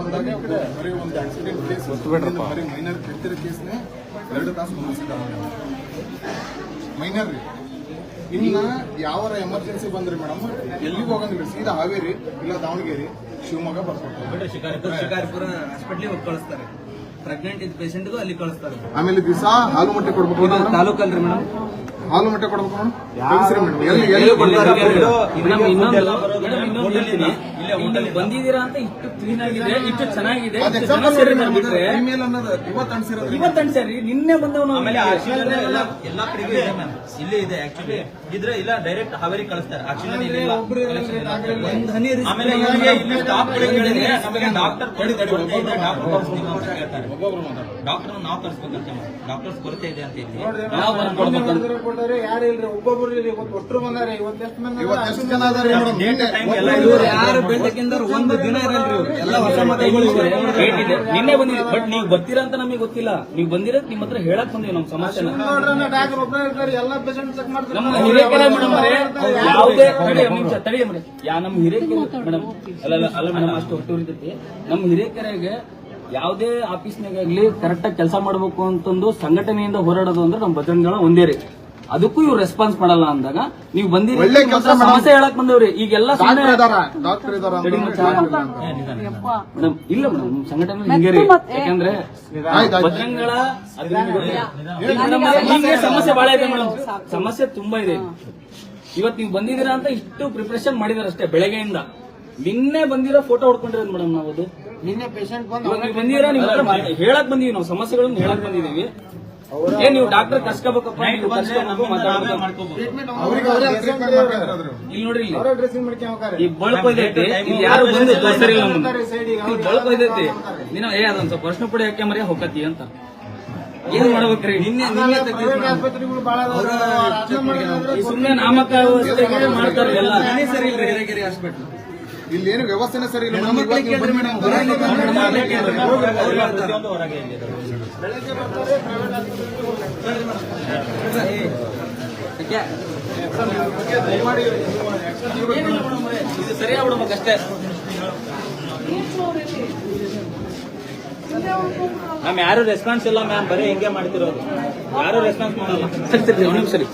ಬಂದಾಗ ಬರೀ ಒಂದು ಆಕ್ಸಿಡೆಂಟ್ ಕೇಸ್ ಬರೀ ಮೈನರ್ ಕೆಟ್ಟಿರೋ ಕೇಸ್ನೇ ಎರಡು ತಾಸು ಮುಗಿಸಿದ್ದಾರೆ ಮೈನರ್ ರೀ. ಇನ್ನ ಯಾವರ ಎಮರ್ಜೆನ್ಸಿ ಬಂದ್ರಿ ಮೇಡಮ್ ಎಲ್ಲಿಗೆ ಹೋಗಂಗಿಲ್ಲ. ಸೀದಾ ಹಾವೇರಿ ಇಲ್ಲ ದಾವಣಗೆರೆ ಶಿವಮೊಗ್ಗ ಬರ್ಕೊಡ್ತಾರೆ. ಶಿಕಾರಿಪುರ ಶಿಕಾರಿಪುರ ಹಾಸ್ಪಿಟ್ಲಿಗೆ ಹೋಗಿ ಕಳಿಸ್ತಾರೆ. ಪ್ರೆಗ್ನೆಂಟ್ ಇದ್ದ ಪೇಷಂಟ್ಗೂ ಅಲ್ಲಿ ಕಳಿಸ್ತಾರೆ. ಆಮೇಲೆ ದಿವಸ ಹಾಲು ಮೊಟ್ಟೆ ಕೊಡ್ಬೇಕು ಇದು ಮೇಡಮ್? ತಾಲೂಕು ಅಲ್ರಿ ಮೇಡಮ್ ಹಾಲು ಮೊಟ್ಟೆ ಕೊಡ್ಬೇಕು ಮೇಡಮ್ ಎಲ್ಲಿ ಎಲ್ಲಿ ಮೇಡಮ್ ಇನ್ನೊಂದು ಬಂದಿದ್ದೀರಾ ಅಂತ ಇಷ್ಟು ಕ್ಲೀನ್ ಆಗಿದೆ ಇಷ್ಟು ಚೆನ್ನಾಗಿದೆ ಅನ್ನೋದು ಇವತ್ತು ಅನ್ಸಿರೋದು. ಇವತ್ತು ಅನ್ಸರಿ ನಿನ್ನೆ ಬಂದವನು ಆಮೇಲೆ ಆಕ್ಸಿಜನ್ ಎಲ್ಲ ಎಲ್ಲಾ ಕಡೆಗೂ ಇದೆ ಮ್ಯಾಮ್ ಇಲ್ಲೇ ಇದೆ ಆಕ್ಚುಲಿ ಇದ್ರೆ ಇಲ್ಲ ಡೈರೆಕ್ಟ್ ಹಾವೇರಿ ಕಳಿಸ್ತಾರೆ. ಆಕ್ಸಿಜನ್ ಇಲ್ಲಿ ಇಲ್ಲ. ಒಂದ್ ಹನಿ risk ಆಮೇಲೆ ಇವ್ರಿಗೆ ಇಲ್ಲಿ ಸ್ಟಾಫ್ ಹೇಳಿದ್ರೆ ನಮಗೆ ಡಾಕ್ಟರ್ ಕೊರತೆ ಇದೆ ಡಾಕ್ಟರ್ ಅಂತ ಹೇಳ್ತಾರೆ ಡಾಕ್ಟರ್ ನಾವು ಡಾಕ್ಟರ್ಸ್ ಕೊರತೆ ಇದೆ ಅಂತ ಇಲ್ಲಿ. ನಾವು ಬರ್ಕೊಡ್ಬೇಕಂತ ಕೊಟ್ಟವ್ರೆ ಯಾರು ಇಲ್ರಿ? ಒಬ್ಬೊಬ್ರು ಇಲ್ಲಿ ಇವತ್ತು ಒಟ್ಟರು ಬಂದಾರೆ. ಇವತ್ತು ಎಷ್ಟು ಮಂದಿ ಇವತ್ತು ಎಷ್ಟು ಜನ ಅದಾರೆ? ಮೇಡಮ್ ಟೈಮ್ ಎಲ್ಲ ಇವ್ರು ಯಾರು ಬೆಳಕಿಂದ ಒಂದು ದಿನ ಇರಲ್ರಿ ಇವ್ರು. ಎಲ್ಲ ಹೊಸ ಮತಗಳು ಇದೆ. ನಿನ್ನೆ ಬಂದಿದೆ. ಬಟ್ ನೀವು ಬರ್ತೀರಾ ಅಂತ ನಮಗೆ ಗೊತ್ತಿಲ್ಲ. ನೀವು ಬಂದಿರೋದು ನಿಮ್ಮ ಹತ್ರ ಹೇಳಕ್ ಬಂದಿವಿ ನಮ್ಮ ಸಮಸ್ಯೆ ನಮ್ಮ ಹಿರೇಕೆರೆ ಮೇಡಮ್ ಯಾವುದೇ ತಡಿ ನಿಮಿಷ ತಡಿ ಮೇಡಮ್. ಯಾ ನಮ್ಮ ಹಿರೇಕೆರೆ ಮೇಡಮ್ ಅಲ್ಲ ಅಲ್ಲ ಮೇಡಮ್ ಅಷ್ಟು ಹೊಟ್ಟು ಉರಿತೈತಿ ನಮ್ಮ ಹಿರೇಕೆರೆಗೆ ಯಾವುದೇ ಆಫೀಸ್ನಾಗಾಗ್ಲಿ ಕರೆಕ್ಟ್ ಆಗಿ ಕೆಲಸ ಮಾಡಬೇಕು ಅಂತಂದು ಸಂಘಟನೆಯಿಂದ ಹೋರಾಡೋದು ಅಂದ್ರೆ ನಮ್ಮ ಭದ್ರಂಗಳ ಒಂದೇ ರೀ. ಅದಕ್ಕೂ ಇವ್ರು ರೆಸ್ಪಾನ್ಸ್ ಮಾಡಲ್ಲ ಅಂದಾಗ ನೀವು ಬಂದಿರಿ ಒಳ್ಳೆ ಕೆಲ್ಸ ಸಮಸ್ಯೆ ಹೇಳಕ್ ಬಂದವ್ರಿ. ಈಗೆಲ್ಲ ಸುಮ್ನೆ- ಡಾಕ್ಟರ್ ಇದಾರ ಡಾಕ್ಟರ್ ಇದಾರ. ತಡಿ ಮಚ್ಚ. ಮೇಡಮ್. ಇಲ್ಲ ಮೇಡಮ್ ಸಂಘಟನೆ ಹಿಂಗೆ ರೀ ಯಾಕಂದ್ರೆ ಆಯ್ತು ಆಯ್ತು. ಹಿಂಗೆ ಸಮಸ್ಯೆ ಬಹಳ ಇದೆ ಮೇಡಮ್. ಸಮಸ್ಯೆ ತುಂಬಾ ಇದೆ. ಇವತ್ ನೀವು ಬಂದಿದ್ದೀರಾ ಅಂತ ಇಷ್ಟು ಪ್ರಿಪರೇಷನ್ ಮಾಡಿದಾರೆ ಅಷ್ಟೇ ಬೆಳಗ್ಗೆಯಿಂದ. ನಿನ್ನೆ ಬಂದಿರೋ ಫೋಟೋ ಹೊಡ್ಕೊಂಡಿರೋದು ಮೇಡಮ್ ನಾವು ಅದು ನಿನ್ನೆ ಪೇಷಂಟ್ ಬಂದು ಇವತ್ತು ನೀವು ಬಂದಿದ್ದೀರಾ ನೀವು ಹತ್ರ ಮಾತಾಡಿ- ಹೇಳಕ್ ಬಂದೀವಿ ನಾವು ಸಮಸ್ಯೆಗಳನ್ನ ಹೇಳಕ್ ಬಂದಿದೀವಿ ಏನ್ ನೀವು ಡಾಕ್ಟರ್ ಕಸ್ಕೋಬೇಕಪ್ಪ ನೀವು ಮಾತಾಡ್ಬೇಕು. ಇಲ್ಲಿ ನೋಡ್ರಿ ಈ ಇದೈತಿ ಇಲ್ಲಿ ಯಾರು ಬಂದು ನೀನು ಏ ಅದೊಂದ್ ಸ್ವಲ್ಪ ಪ್ರಶ್ನೆ ಪುಡಿ ಯಾಕೆ ಮರಿ ಹೋಗತಿ ಅಂತ. ಏನ್ ಮಾಡ್ಬೇಕ್ರಿ? ನಿನ್ನೆ ನಿನ್ನೆ ಸುಮ್ನೆ ನಾಮಕ ಮಾಡ್ತಾರೆ ಎಲ್ಲ. ಸರಿ ಹಾಸ್ಪಿಟ್ಲ್. ಇಲ್ಲಿ ಏನು ವ್ಯವಸ್ಥೆನೇ ಸರಿ ಇಲ್ಲ. ಇದೆ ಸರಿಯಾಗ್ಬಿಡ್ಬೇಕಷ್ಟೇ ಮ್ಯಾಮ್ ಯಾರು ರೆಸ್ಪಾನ್ಸ್ ಇಲ್ಲ ಮ್ಯಾಮ್? ಬರೀ ಹಿಂಗೆ ಮಾಡ್ತಿರೋದು. ಯಾರು ರೆಸ್ಪಾನ್ಸ್ ಮಾಡಲ್ಲ? ಸರಿ ಸರಿ.